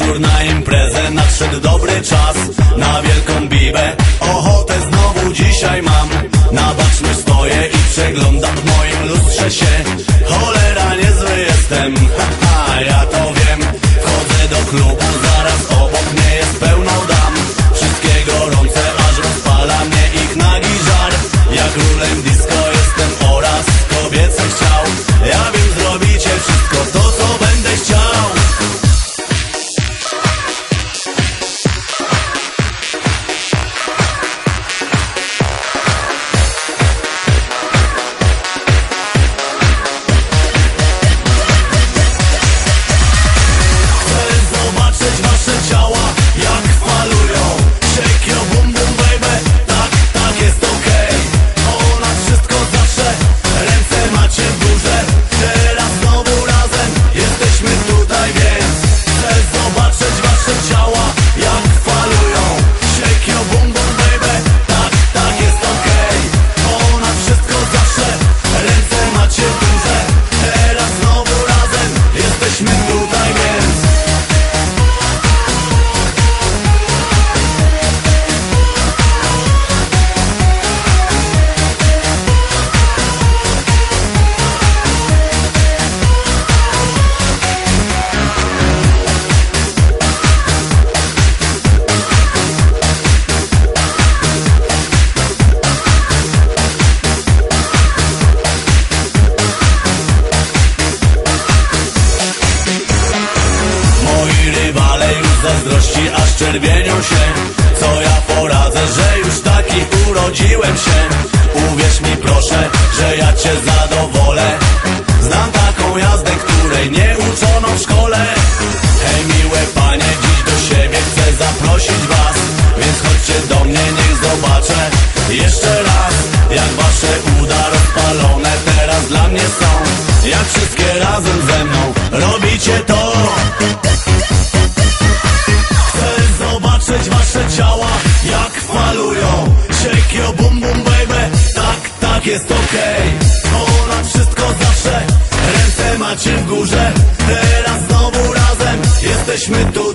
Wieczór na imprezę, nadszedł dobry czas. Na wielką bibę, ochotę znowu dzisiaj mam. Na baczność stoję i przeglądam w moim lustrze się. Cholera, niezły jestem, haha, ja to wiem. Wchodzę do klubu, czerwienią się. Co ja poradzę, że już taki urodziłem się? Uwierz mi proszę, że ja cię zadowolę. Znam taką jazdę, której nie uczono w szkole. Hej miłe panie, dziś do siebie chcę zaprosić was. Więc chodźcie do mnie, niech zobaczę jeszcze raz Jak wasze uda rozpalone teraz dla mnie są. Jak wszystkie razem ze mną robicie to zobaczyć wasze ciała, jak falują Shake your bum bum baby, tak, tak jest okej. Ponad wszystko zawsze, ręce macie w górze. Teraz znowu razem, jesteśmy tu